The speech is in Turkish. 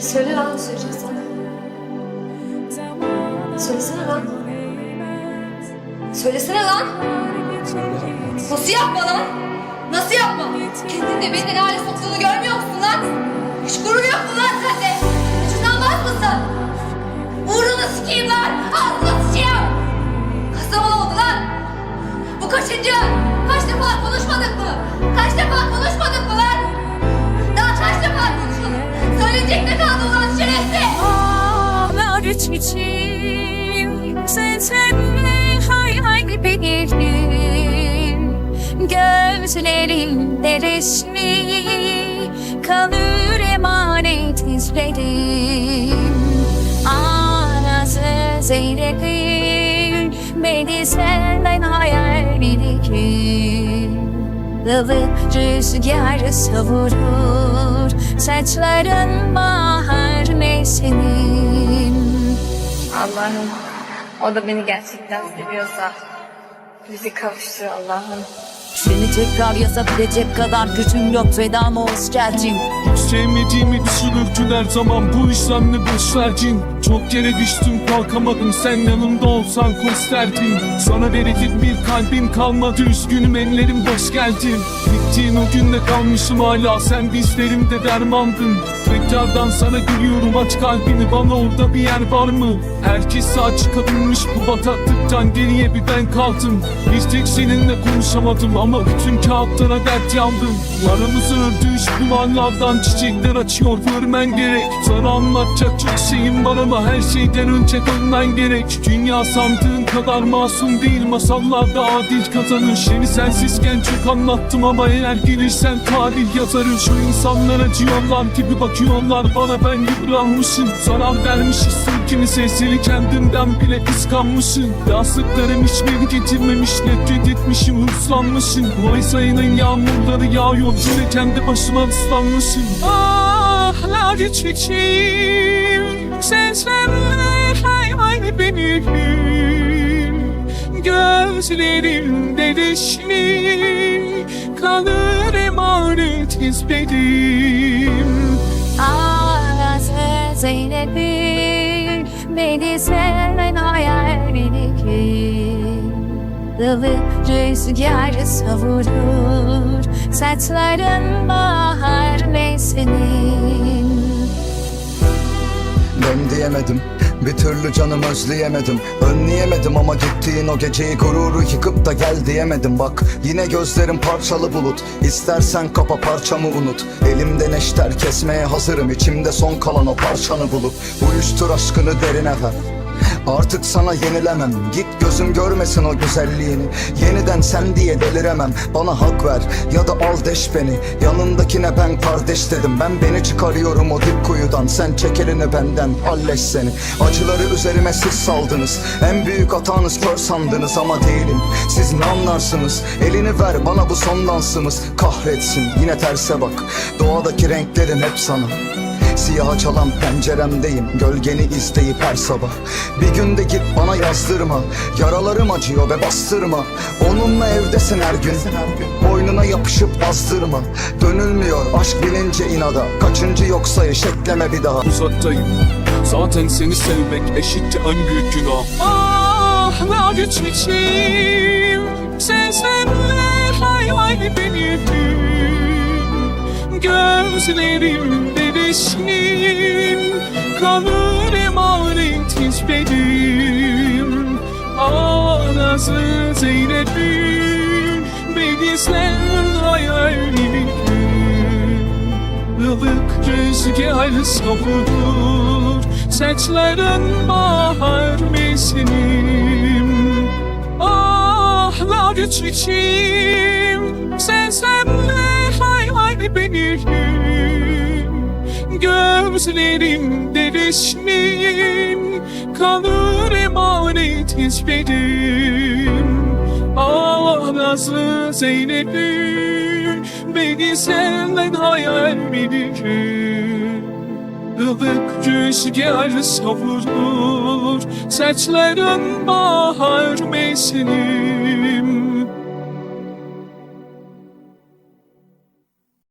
Söyle lan ne söyleyeceksin? Söylesene lan. Söylesene lan. Nasıl yapma lan? Nasıl yapma? Kendin de beni ne hale soktuğunu görmüyor musun lan? Hiç gurur yok mu lan sende? Ağlar içim Seslenme hayal belirgin Gözlerinde resmi Kalır emanet izlerim Anası Zeynep'in Beni senden hayal bilirsin Ilık rüzgar savurur Saçların bahar mevsimin Allah'ım. O da beni gerçekten seviyorsa bizi kavuştur Allah'ım. Seni tekrar yazabilecek kadar gücüm yok. Feda mı hoş geldin Sevmediğimi düşünürdün her zaman. Bu işlemle boş verdin Çok yere düştüm kalkamadım. Sen yanımda olsan gösterdin Sana verecek bir kalbim kalmadı. Üzgünüm ellerim boş geldi. Bittiğin o günde kalmışım hala. Sen bizlerimde dermandın. Tekrardan sana gülüyorum. Aç kalbini bana orada bir yer var mı? Herkes sağ çıkabilmiş bu bataklıktan. Geriye bir ben kaldım. Bir tek seninle konuşamadım. Ama bütün kağıtlara dert yandım. Aramızı ördüğü şu duvarlardan çiçekler açıyor. Görmen gerek. Sana anlatacak çok şeyim var ama her şeyden önce dönmen gerek. Dünya sandığın kadar masum değil. Masallarda adil kazanır. Seni sensizken çok anlattım ama eğer gelirsen tarih yazarım. Şu insanlar acıyorlar gibi bakıyorlar. Bana ben yıpranmışım. Zarar vermişsin kimi sesleri kendimden bile kıskanmışım Yastıklarım hiçbiri getirmemiş. Nefret etmişim hırslanmışım Mayıs ayının yağmurları yağıyor. Yine kendi başıma ıslanmışım Ah lanet çekeyim Seslenme hayal benim. Gözlerimde resmi Kalır emanet izledim Ağası Zeynep'in Beni seven hayal bilirsin Ilık rüzgar savurur Saçların bahar mevsimin Ben diyemedim. Bir türlü canım özleyemedim. Önleyemedim ama gittiğin o geceyi gururu yıkıp da gel diyemedim. Bak yine gözlerim parçalı bulut. İstersen kapa parçamı unut. Elimde neşter kesmeye hazırım. İçimde son kalan o parçanı bulup Uyuştur aşkını derine ver Artık sana yenilemem. Git gözüm görmesin o güzelliğini. Yeniden sen diye deliremem. Bana hak ver ya da al deş beni. Yanındakine ben kardeş dedim. Ben beni çıkarıyorum o dip kuyudan. Sen çek elini benden halleş seni. Acıları üzerime siz saldınız. En büyük hatanız kör sandınız ama değilim. Siz ne anlarsınız? Elini ver bana bu son dansımız. Kahretsin. Yine terse bak. Doğadaki renklerim hep sana Siyaha çalan penceremdeyim Gölgeni izleyip her sabah. Bir günde git bana yazdırma Yaralarım acıyor ve bastırma. Onunla evdesin her gün Boynuna yapışıp azdırma. Dönülmüyor aşk binince inada Kaçıncı yoksa eşekleme bir daha. Uzaktayım Zaten seni sevmek eşittir en büyük günah. Ah lanet çekeyim Seslenme hayal benim Gözlerimde resmin Kalır emanet izledim Anası Zeynep'in Beni sen hayalini Ilık rüzgar savurur Saçların bahar mevsimim Ah lanet içim Seslenme hayal benim Gözlerimde resmin Kalır emanet izledim Ah nazlı Zeynep'im Beni senden hayal bilirim Ilık rüzgar savurur Saçların bahar mevsimim